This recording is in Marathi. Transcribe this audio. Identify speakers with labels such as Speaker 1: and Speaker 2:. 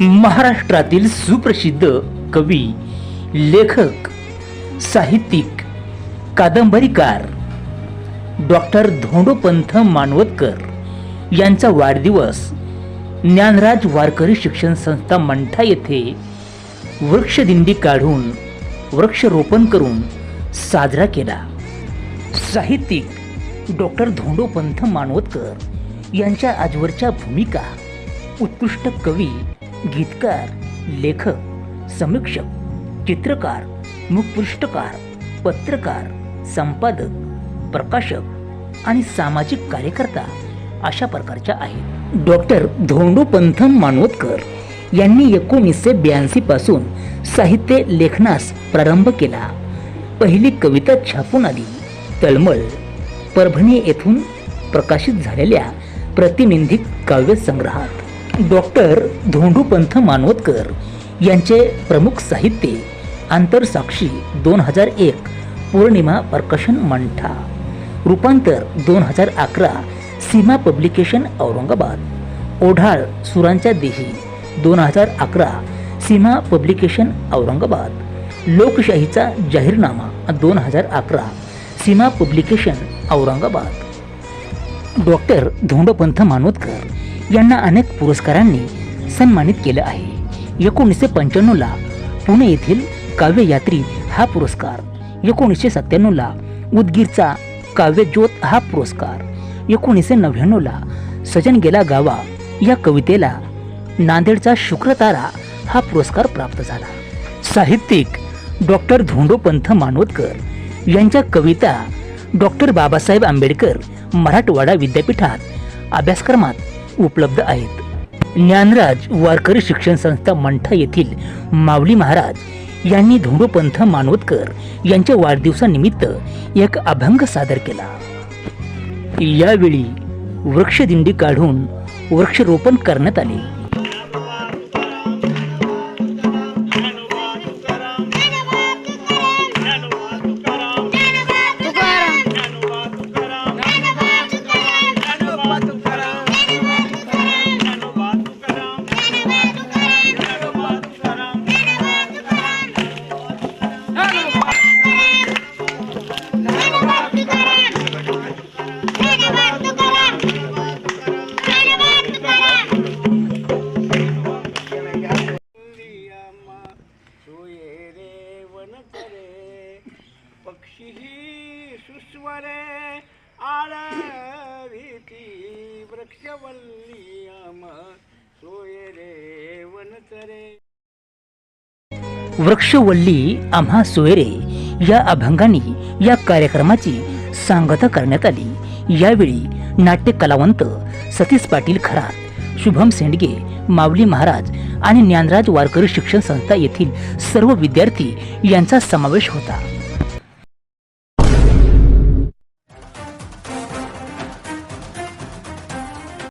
Speaker 1: महाराष्ट्रातील सुप्रसिद्ध कवी लेखक साहित्यिक कादंबरीकार डॉक्टर धोंडोपंथ मानवतकर यांचा वाढदिवस ज्ञानराज वारकरी शिक्षण संस्था मंठा येथे वृक्षदिंडी काढून वृक्षरोपण करून साजरा केला. साहित्यिक डॉक्टर धोंडोपंथ मानवतकर यांच्या आजवरच्या भूमिका उत्कृष्ट कवी गीतकार लेखक समीक्षक चित्रकार मुखपृष्ठकार पत्रकार संपादक प्रकाशक आणि सामाजिक कार्यकर्ता अशा प्रकारच्या आहेत. डॉक्टर धोंडोपंत मानवतकर यांनी एकोणीसशे ब्याऐंशी पासून साहित्य लेखनास प्रारंभ केला. पहिली कविता छापून आली. तळमळ परभणी येथून प्रकाशित झालेल्या प्रतिनिधिक काव्यसंग्रहात. डॉक्टर धोंडूपंथ मानवतकर यांचे प्रमुख साहित्य आंतरसाक्षी दोन हजार एक पौर्णिमा प्रकाशन मंठा. रूपांतर दोन हजार अकरा सीमा पब्लिकेशन औरंगाबाद. ओढाळ सुरांच्या देही दोन हजार अकरा सीमा पब्लिकेशन औरंगाबाद. लोकशाहीचा जाहीरनामा दोन हजार अकरा सीमा पब्लिकेशन औरंगाबाद. डॉक्टर धोंडोपंत मानोतकर यांना अनेक पुरस्कारांनी सन्मानित केलं आहे. एकोणीसशे पंच्याण्णवला पुणे येथील काव्ययात्री हा पुरस्कार एकोणीसशे सत्त्याण्णवला उदगीरचा काव्यज्योत हा पुरस्कार एकोणीसशे नव्याण्णवला सजन गेला गावा या कवितेला नांदेडचा शुक्रतारा हा पुरस्कार प्राप्त झाला. साहित्यिक डॉक्टर धोंडोपंत मानवतकर यांच्या कविता डॉक्टर बाबासाहेब आंबेडकर मराठवाडा विद्यापीठात अभ्यासक्रमात उपलब्ध आहेत. ज्ञानराज वारकरी शिक्षण संस्था मंठा येथील माऊली महाराज यांनी धोंडोपंथ मानवतकर यांच्या वाढदिवसानिमित्त एक अभंग सादर केला. यावेळी वृक्षदिंडी काढून वृक्षरोपण करण्यात आले.
Speaker 2: पक्षी सुस्वरे आळवीती वृक्षवल्ली
Speaker 1: वृक्षवल्ली आम्हा सोयरे या अभंगाने या कार्यक्रमाची सांगता करण्यात आली. यावेळी नाट्य कलावंत सतीश पाटील खरात शुभम सेंडगे माऊली महाराज आणि ज्ञानराज वारकरी शिक्षण संस्था येथील सर्व विद्यार्थी यांचा समावेश होता.